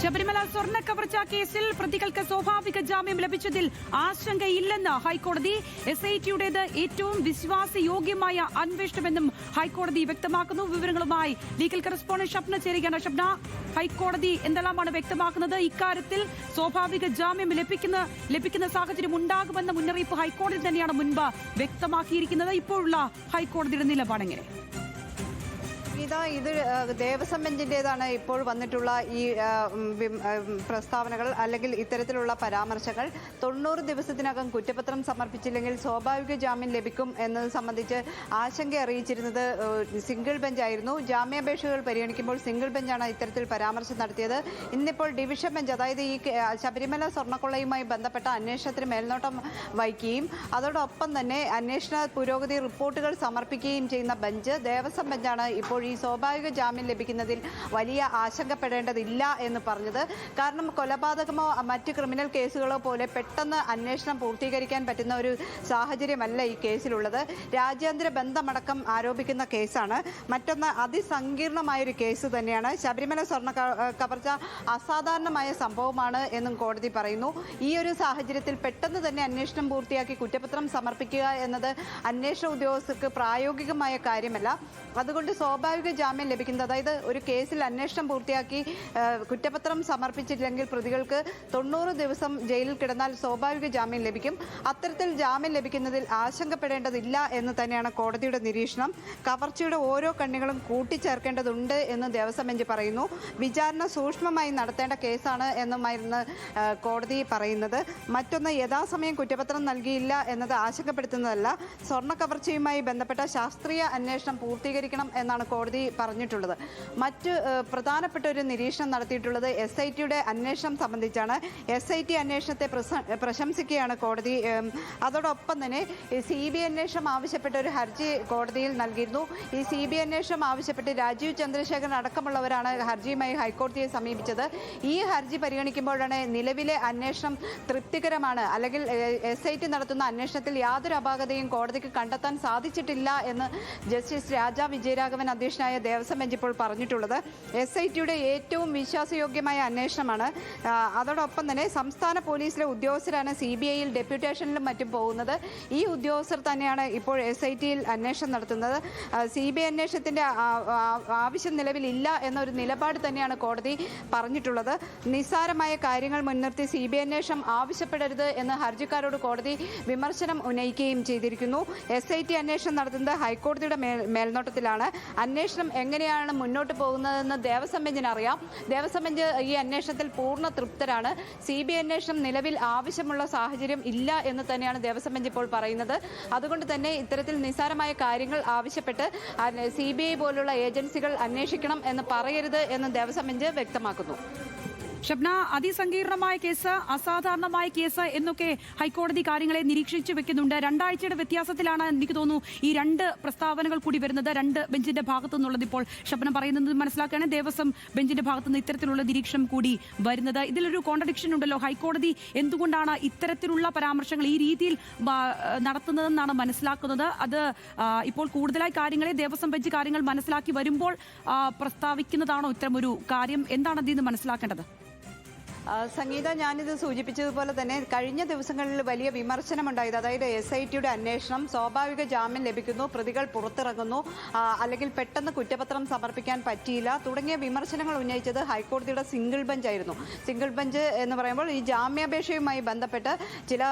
ശബരിമല സ്വർണ കവർച്ച കേസിൽ പ്രതികൾക്ക് സ്വാഭാവിക ജാമ്യം ലഭിച്ചതിൽ ആശങ്കയില്ലെന്ന് ഹൈക്കോടതി. എസ് ഐ ടിയുടേത് ഏറ്റവും വിശ്വാസയോഗ്യമായ അന്വേഷണമെന്നും ഹൈക്കോടതി വ്യക്തമാക്കുന്നു. വിവരങ്ങളുമായി ലീഗൽ കറസ്പോണ്ടന്റ് ഷപ്ന ചേരുകയാണ്. ഷപ്ന ഹൈക്കോടതി എന്തെല്ലാമാണ് വ്യക്തമാക്കുന്നത്? ഇക്കാര്യത്തിൽ സ്വാഭാവിക ജാമ്യം ലഭിക്കുന്ന ലഭിക്കുന്ന സാഹചര്യം ഉണ്ടാകുമെന്ന മുന്നറിയിപ്പ് ഹൈക്കോടതി തന്നെയാണ് മുൻപ് വ്യക്തമാക്കിയിരിക്കുന്നത്. ഇപ്പോഴുള്ള ഹൈക്കോടതിയുടെ നിലപാടെങ്ങനെ? ഗീത ഇത് ദേവസ്വം ബെഞ്ചിന്റെതാണ് ഇപ്പോൾ വന്നിട്ടുള്ള ഈ പ്രസ്താവനകൾ അല്ലെങ്കിൽ ഇത്തരത്തിലുള്ള പരാമർശങ്ങൾ. തൊണ്ണൂറ് ദിവസത്തിനകം കുറ്റപത്രം സമർപ്പിച്ചില്ലെങ്കിൽ സ്വാഭാവിക ജാമ്യം ലഭിക്കും എന്നത് സംബന്ധിച്ച് ആശങ്ക അറിയിച്ചിരുന്നത് സിംഗിൾ ബെഞ്ചായിരുന്നു. ജാമ്യാപേക്ഷകൾ പരിഗണിക്കുമ്പോൾ സിംഗിൾ ബെഞ്ചാണ് ഇത്തരത്തിൽ പരാമർശം നടത്തിയത്. ഇന്നിപ്പോൾ ഡിവിഷൻ ബെഞ്ച് അതായത് ഈ ശബരിമല സ്വർണക്കൊള്ളയുമായി ബന്ധപ്പെട്ട അന്വേഷണത്തിന് മേൽനോട്ടം വഹിക്കുകയും അതോടൊപ്പം തന്നെ അന്വേഷണ പുരോഗതി റിപ്പോർട്ടുകൾ സമർപ്പിക്കുകയും ചെയ്യുന്ന ബെഞ്ച് ദേവസ്വം ബെഞ്ചാണ് ഇപ്പോൾ സ്വാഭാവിക ജാമ്യം ലഭിക്കുന്നതിൽ വലിയ ആശങ്കപ്പെടേണ്ടതില്ല എന്ന് പറഞ്ഞത്. കാരണം കൊലപാതകമോ മറ്റ് ക്രിമിനൽ കേസുകളോ പോലെ പെട്ടെന്ന് അന്വേഷണം പൂർത്തീകരിക്കാൻ പറ്റുന്ന ഒരു സാഹചര്യമല്ല ഈ കേസിലുള്ളത്. രാജ്യാന്തര ബന്ധമടക്കം ആരോപിക്കുന്ന കേസാണ്. മറ്റൊന്ന് അതിസങ്കീർണമായൊരു കേസ് തന്നെയാണ്. ശബരിമല സ്വർണ കവർച്ച അസാധാരണമായ സംഭവമാണ് എന്നും കോടതി പറയുന്നു. ഈ ഒരു സാഹചര്യത്തിൽ പെട്ടെന്ന് തന്നെ അന്വേഷണം പൂർത്തിയാക്കി കുറ്റപത്രം സമർപ്പിക്കുക എന്നത് അന്വേഷണ ഉദ്യോഗസ്ഥർക്ക് പ്രായോഗികമായ കാര്യമല്ല. അതുകൊണ്ട് സ്വാഭാവിക ജാമ്യം ലഭിക്കുന്നത്. അതായത് ഒരു കേസിൽ അന്വേഷണം പൂർത്തിയാക്കി കുറ്റപത്രം സമർപ്പിച്ചിട്ടില്ലെങ്കിൽ പ്രതികൾക്ക് തൊണ്ണൂറ് ദിവസം ജയിലിൽ കിടന്നാൽ സ്വാഭാവിക ജാമ്യം ലഭിക്കും. അത്തരത്തിൽ ജാമ്യം ലഭിക്കുന്നതിൽ ആശങ്കപ്പെടേണ്ടതില്ല എന്ന് തന്നെയാണ് കോടതിയുടെ നിരീക്ഷണം. കവർച്ചയുടെ ഓരോ കണ്ണികളും കൂട്ടിച്ചേർക്കേണ്ടതുണ്ട് എന്ന് ദേവസ്വം ബെഞ്ച് പറയുന്നു. വിചാരണ സൂക്ഷ്മമായി നടത്തേണ്ട കേസാണ് എന്നുമായിരുന്നു കോടതി പറയുന്നത്. മറ്റൊന്ന് യഥാസമയം കുറ്റപത്രം നൽകിയില്ല എന്നത് ആശങ്കപ്പെടുത്തുന്നതല്ല. സ്വർണ കവർച്ചയുമായി ബന്ധപ്പെട്ട ശാസ്ത്രീയ അന്വേഷണം പൂർത്തീകരിക്കണം എന്നാണ് കോടതി പറഞ്ഞിട്ടുള്ളത്. മറ്റ് പ്രധാനപ്പെട്ട ഒരു നിരീക്ഷണം നടത്തിയിട്ടുള്ളത് എസ് ഐ ടിയുടെ അന്വേഷണം സംബന്ധിച്ചാണ്. എസ് ഐ ടി അന്വേഷണത്തെ പ്രശംസിക്കുകയാണ് കോടതി. അതോടൊപ്പം തന്നെ സി ബി അന്വേഷണം ആവശ്യപ്പെട്ട ഒരു ഹർജി കോടതിയിൽ നൽകിയിരുന്നു. ഈ സി ബി അന്വേഷണം ആവശ്യപ്പെട്ട് രാജീവ് ചന്ദ്രശേഖരൻ അടക്കമുള്ളവരാണ് ഹർജിയുമായി ഹൈക്കോടതിയെ സമീപിച്ചത്. ഈ ഹർജി പരിഗണിക്കുമ്പോഴാണ് നിലവിലെ അന്വേഷണം തൃപ്തികരമാണ്. അല്ലെങ്കിൽ എസ് ഐ ടി നടത്തുന്ന അന്വേഷണത്തിൽ യാതൊരു അപാകതയും കോടതിക്ക് കണ്ടെത്താൻ സാധിച്ചിട്ടില്ല എന്ന് ജസ്റ്റിസ് രാജ വിജയരാഘവൻ അധ്യക്ഷനായ ദേവസ്വം ബെഞ്ച് ഇപ്പോൾ പറഞ്ഞിട്ടുള്ളത് എസ് ഐ ടിയുടെ ഏറ്റവും വിശ്വാസയോഗ്യമായ അന്വേഷണമാണ്. അതോടൊപ്പം തന്നെ സംസ്ഥാന പോലീസിലെ ഉദ്യോഗസ്ഥരാണ് സി ബി ഐയിൽ ഡെപ്യൂട്ടേഷനിലും മറ്റും പോകുന്നത്. ഈ ഉദ്യോഗസ്ഥർ തന്നെയാണ് ഇപ്പോൾ എസ് ഐ ടിയിൽ അന്വേഷണം നടത്തുന്നത്. സി ബി ഐ അന്വേഷണത്തിന്റെ ആവശ്യം നിലവിലില്ല എന്നൊരു നിലപാട് തന്നെയാണ് കോടതി പറഞ്ഞിട്ടുള്ളത്. നിസ്സാരമായ കാര്യങ്ങൾ മുൻനിർത്തി സി ബി ഐ അന്വേഷണം ആവശ്യപ്പെടരുത് എന്ന് ഹർജിക്കാരോട് കോടതി വിമർശനം ഉന്നയിക്കുകയും ചെയ്തിരിക്കുന്നു. എസ് ഐ ടി അന്വേഷണം നടത്തുന്നത് ഹൈക്കോടതിയുടെ മേൽ മേൽനോട്ടത്തിലാണ്. അന്വേഷണം എങ്ങനെയാണ് മുന്നോട്ട് പോകുന്നതെന്ന് ദേവസ്വം ബെഞ്ചിന് അറിയാം. ദേവസ്വം ബെഞ്ച് ഈ അന്വേഷണത്തിൽ പൂർണ തൃപ്തരാണ്. സി ബി അന്വേഷണം നിലവിൽ ആവശ്യമുള്ള സാഹചര്യം ഇല്ല എന്ന് തന്നെയാണ് ദേവസ്വം ബെഞ്ച് ഇപ്പോൾ പറയുന്നത്. അതുകൊണ്ട് തന്നെ ഇത്തരത്തിൽ നിസ്സാരമായ കാര്യങ്ങൾ ആവശ്യപ്പെട്ട് സി ബി ഐ പോലുള്ള ഏജൻസികൾ അന്വേഷിക്കണം എന്ന് പറയരുത് എന്ന് ദേവസ്വം ബെഞ്ച് വ്യക്തമാക്കുന്നു. ഷബ്ന അതിസങ്കീർണമായ കേസ് അസാധാരണമായ കേസ് എന്നൊക്കെ ഹൈക്കോടതി കാര്യങ്ങളെ നിരീക്ഷിച്ചു വെക്കുന്നുണ്ട്. രണ്ടാഴ്ചയുടെ വ്യത്യാസത്തിലാണ് എനിക്ക് തോന്നുന്നു ഈ രണ്ട് പ്രസ്താവനകൾ കൂടി വരുന്നത്. രണ്ട് ബെഞ്ചിന്റെ ഭാഗത്തു നിന്നുള്ളത് ഇപ്പോൾ ഷബ്ന പറയുന്നത് മനസ്സിലാക്കുകയാണ്. ദേവസ്വം ബെഞ്ചിന്റെ ഭാഗത്തു നിന്ന് ഇത്തരത്തിലുള്ള നിരീക്ഷണം കൂടി വരുന്നത്. ഇതിലൊരു കോൺട്രഡിക്ഷൻ ഉണ്ടല്ലോ. ഹൈക്കോടതി എന്തുകൊണ്ടാണ് ഇത്തരത്തിലുള്ള പരാമർശങ്ങൾ ഈ രീതിയിൽ നടത്തുന്നതെന്നാണ് മനസ്സിലാക്കുന്നത്. അത് ഇപ്പോൾ കൂടുതലായി കാര്യങ്ങളെ ദേവസ്വം ബെഞ്ച് കാര്യങ്ങൾ മനസ്സിലാക്കി വരുമ്പോൾ പ്രസ്താവിക്കുന്നതാണോ ഇത്തരമൊരു കാര്യം? എന്താണ് അതിൽ നിന്ന് മനസ്സിലാക്കേണ്ടത്? സംഗീത ഞാനിത് സൂചിപ്പിച്ചതുപോലെ തന്നെ കഴിഞ്ഞ ദിവസങ്ങളിൽ വലിയ വിമർശനമുണ്ടായത് അതായത് എസ് ഐ ടിയുടെ അന്വേഷണം സ്വാഭാവിക ജാമ്യം ലഭിക്കുന്നു പ്രതികൾ പുറത്തിറങ്ങുന്നു അല്ലെങ്കിൽ പെട്ടെന്ന് കുറ്റപത്രം സമർപ്പിക്കാൻ പറ്റിയില്ല തുടങ്ങിയ വിമർശനങ്ങൾ ഉന്നയിച്ചത് ഹൈക്കോടതിയുടെ സിംഗിൾ ബെഞ്ച് ആയിരുന്നു സിംഗിൾ ബെഞ്ച് എന്ന് പറയുമ്പോൾ ഈ ജാമ്യാപേക്ഷയുമായി ബന്ധപ്പെട്ട് ചില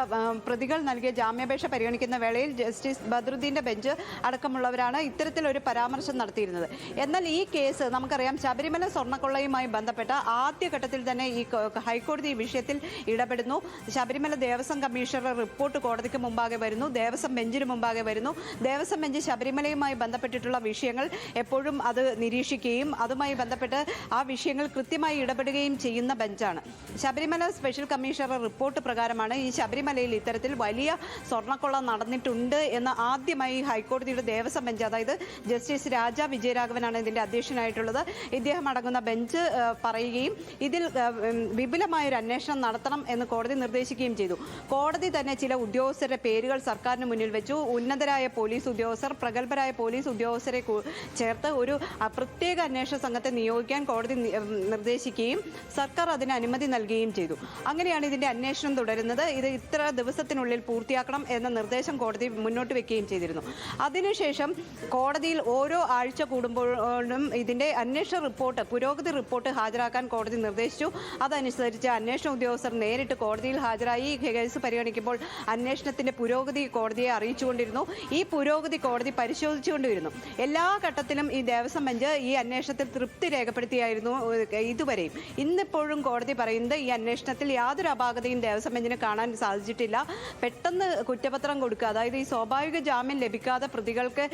പ്രതികൾ നൽകിയ ജാമ്യാപേക്ഷ പരിഗണിക്കുന്ന വേളയിൽ ജസ്റ്റിസ് ബദ്രുദ്ദീന്റെ ബെഞ്ച് അടക്കമുള്ളവരാണ് ഇത്തരത്തിലൊരു പരാമർശം നടത്തിയിരുന്നത്. എന്നാൽ ഈ കേസ് നമുക്കറിയാം ശബരിമല സ്വർണക്കൊള്ളയുമായി ബന്ധപ്പെട്ട ആദ്യഘട്ടത്തിൽ തന്നെ ഈ ഹൈക്കോടതി ഈ വിഷയത്തിൽ ഇടപെടുന്നു. ശബരിമല ദേവസ്വം കമ്മീഷണർ റിപ്പോർട്ട് കോടതിക്ക് മുമ്പാകെ വരുന്നു. ദേവസ്വം ബെഞ്ചിന് മുമ്പാകെ വരുന്നു. ദേവസ്വം ബെഞ്ച് ശബരിമലയുമായി ബന്ധപ്പെട്ടിട്ടുള്ള വിഷയങ്ങൾ എപ്പോഴും അത് നിരീക്ഷിക്കുകയും അതുമായി ബന്ധപ്പെട്ട് ആ വിഷയങ്ങൾ കൃത്യമായി ഇടപെടുകയും ചെയ്യുന്ന ബെഞ്ചാണ്. ശബരിമല സ്പെഷ്യൽ കമ്മീഷണർ റിപ്പോർട്ട് പ്രകാരമാണ് ഈ ശബരിമലയിൽ ഇത്തരത്തിൽ വലിയ സ്വർണക്കൊള്ള നടന്നിട്ടുണ്ട് എന്ന് ആദ്യമായി ഹൈക്കോടതിയുടെ ദേവസ്വം ബെഞ്ച് അതായത് ജസ്റ്റിസ് രാജ വിജയരാഘവനാണ് ഇതിന്റെ അധ്യക്ഷനായിട്ടുള്ളത്. ഇദ്ദേഹം അടങ്ങുന്ന ബെഞ്ച് പറയുകയും ഇതിൽ വിപുലമായ ഒരു അന്വേഷണം നടത്തണം എന്ന് കോടതി നിർദ്ദേശിക്കുകയും ചെയ്തു. കോടതി തന്നെ ചില ഉദ്യോഗസ്ഥരുടെ പേരുകൾ സർക്കാരിന് മുന്നിൽ വെച്ചു. ഉന്നതരായ പോലീസ് ഉദ്യോഗസ്ഥർ പ്രഗത്ഭരായ പോലീസ് ഉദ്യോഗസ്ഥരെ ചേർത്ത് ഒരു പ്രത്യേക അന്വേഷണ സംഘത്തെ നിയോഗിക്കാൻ കോടതി നിർദ്ദേശിക്കുകയും സർക്കാർ അതിന് അനുമതി നൽകുകയും ചെയ്തു. അങ്ങനെയാണ് ഇതിന്റെ അന്വേഷണം തുടരുന്നത്. ഇത് ഇത്ര ദിവസത്തിനുള്ളിൽ പൂർത്തിയാക്കണം എന്ന നിർദ്ദേശം കോടതി മുന്നോട്ട് വെക്കുകയും ചെയ്തിരുന്നു. അതിനുശേഷം കോടതിയിൽ ഓരോ ആഴ്ച കൂടുമ്പോഴും ഇതിന്റെ അന്വേഷണ റിപ്പോർട്ട് പുരോഗതി റിപ്പോർട്ട് ഹാജരാക്കാൻ കോടതി നിർദ്ദേശിച്ചു. അതനുസരിച്ച് അന്വേഷണ ഉദ്യോഗസ്ഥർ നേരിട്ട് കോടതിയിൽ ഹാജരായി. ഈ കേസ് പരിഗണിക്കുമ്പോൾ അന്വേഷണത്തിന്റെ പുരോഗതി കോടതിയെ അറിയിച്ചുകൊണ്ടിരുന്നു. ഈ പുരോഗതി കോടതി പരിശോധിച്ചുകൊണ്ടിരുന്നു. എല്ലാ ഘട്ടത്തിലും ഈ ദേവസ്വം ബെഞ്ച് ഈ അന്വേഷണത്തിൽ തൃപ്തി രേഖപ്പെടുത്തിയായിരുന്നു ഇതുവരെയും. ഇന്നിപ്പോഴും കോടതി പറയുന്നത് ഈ അന്വേഷണത്തിൽ യാതൊരു അപാകതയും ദേവസ്വം ബെഞ്ചിന് കാണാൻ സാധിച്ചിട്ടില്ല. പെട്ടെന്ന് കുറ്റപത്രം കൊടുക്കുക അതായത് ഈ സ്വാഭാവിക ജാമ്യം ലഭിക്കാതെ പ്രതികൾക്ക്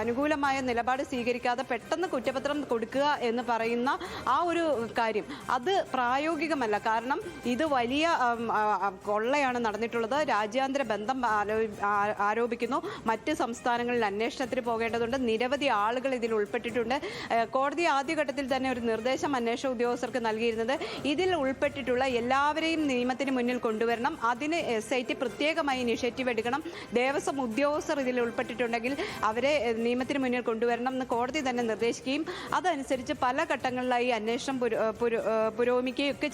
അനുകൂലമായ നിലപാട് സ്വീകരിക്കാതെ പെട്ടെന്ന് കുറ്റപത്രം കൊടുക്കുക എന്ന് പറയുന്ന ആ ഒരു കാര്യം. അത് പ്രായോഗികമല്ല. കാരണം ഇത് വലിയ കൊള്ളയാണ് നടന്നിട്ടുള്ളത്. രാജ്യാന്തര ബന്ധം ആരോപിക്കുന്നു. മറ്റ് സംസ്ഥാനങ്ങളിൽ അന്വേഷണത്തിന് പോകേണ്ടതുണ്ട്. നിരവധി ആളുകൾ ഇതിൽ ഉൾപ്പെട്ടിട്ടുണ്ട്. കോടതി ആദ്യഘട്ടത്തിൽ തന്നെ ഒരു നിർദ്ദേശം അന്വേഷണ ഉദ്യോഗസ്ഥർക്ക് നൽകിയിരുന്നത് ഇതിൽ ഉൾപ്പെട്ടിട്ടുള്ള എല്ലാവരെയും നിയമത്തിന് മുന്നിൽ കൊണ്ടുവരണം. അതിന് എസ് ഐ ടി പ്രത്യേകമായി ഇനിഷ്യേറ്റീവ് എടുക്കണം. ദേവസ്വം ഉദ്യോഗസ്ഥർ ഇതിൽ ഉൾപ്പെട്ടിട്ടുണ്ടെങ്കിൽ അവരെ നിയമത്തിന് മുന്നിൽ കൊണ്ടുവരണം എന്ന് കോടതി തന്നെ നിർദ്ദേശിക്കുകയും അതനുസരിച്ച് പല ഘട്ടങ്ങളിലായി അന്വേഷണം പുരോ-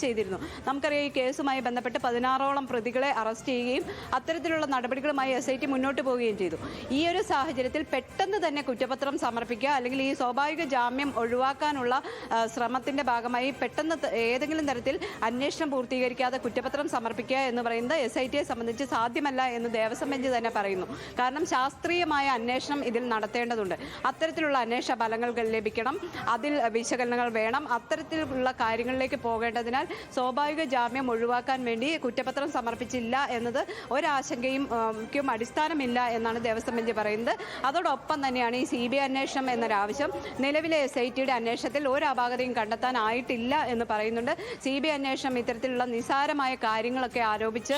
ചെയ്തിരുന്നു. നമുക്കറിയാം ഈ കേസുമായി ബന്ധപ്പെട്ട് പതിനാറോളം പ്രതികളെ അറസ്റ്റ് ചെയ്യുകയും അത്തരത്തിലുള്ള നടപടികളുമായി എസ് ഐ ടി മുന്നോട്ട് പോവുകയും ചെയ്തു. ഈ ഒരു സാഹചര്യത്തിൽ പെട്ടെന്ന് തന്നെ കുറ്റപത്രം സമർപ്പിക്കുക അല്ലെങ്കിൽ ഈ സ്വാഭാവിക ജാമ്യം ഒഴിവാക്കാനുള്ള ശ്രമത്തിന്റെ ഭാഗമായി പെട്ടെന്ന് ഏതെങ്കിലും തരത്തിൽ അന്വേഷണം പൂർത്തീകരിക്കാതെ കുറ്റപത്രം സമർപ്പിക്കുക എന്ന് പറയുന്നത് എസ് ഐ ടിയെ സംബന്ധിച്ച് സാധ്യമല്ല എന്ന് ദേവസ്വം ബെഞ്ച് തന്നെ പറയുന്നു. കാരണം ശാസ്ത്രീയമായ അന്വേഷണം ഇതിൽ നടത്തേണ്ടതുണ്ട്. അത്തരത്തിലുള്ള അന്വേഷണ ഫലങ്ങൾ ലഭിക്കണം. അതിൽ വിശകലനങ്ങൾ വേണം. അത്തരത്തിലുള്ള കാര്യങ്ങളിലേക്ക് പോകേണ്ടതിനാൽ സ്വാഭാവിക ജാമ്യം ഒഴിവാക്കാൻ വേണ്ടി കുറ്റപത്രം സമർപ്പിച്ചില്ല എന്നത് ഒരാശങ്കയും അടിസ്ഥാനമില്ല എന്നാണ് ദേവസ്വം ബെഞ്ച് പറയുന്നത്. അതോടൊപ്പം തന്നെയാണ് ഈ സി ബി ഐ അന്വേഷണം എന്നൊരാവശ്യം നിലവിലെ എസ് ഐ ടിയുടെ അന്വേഷണത്തിൽ ഒരു അപാകതയും കണ്ടെത്താനായിട്ടില്ല എന്ന് പറയുന്നുണ്ട്. സി ബി ഐ അന്വേഷണം ഇത്തരത്തിലുള്ള നിസാരമായ കാര്യങ്ങളൊക്കെ ആരോപിച്ച്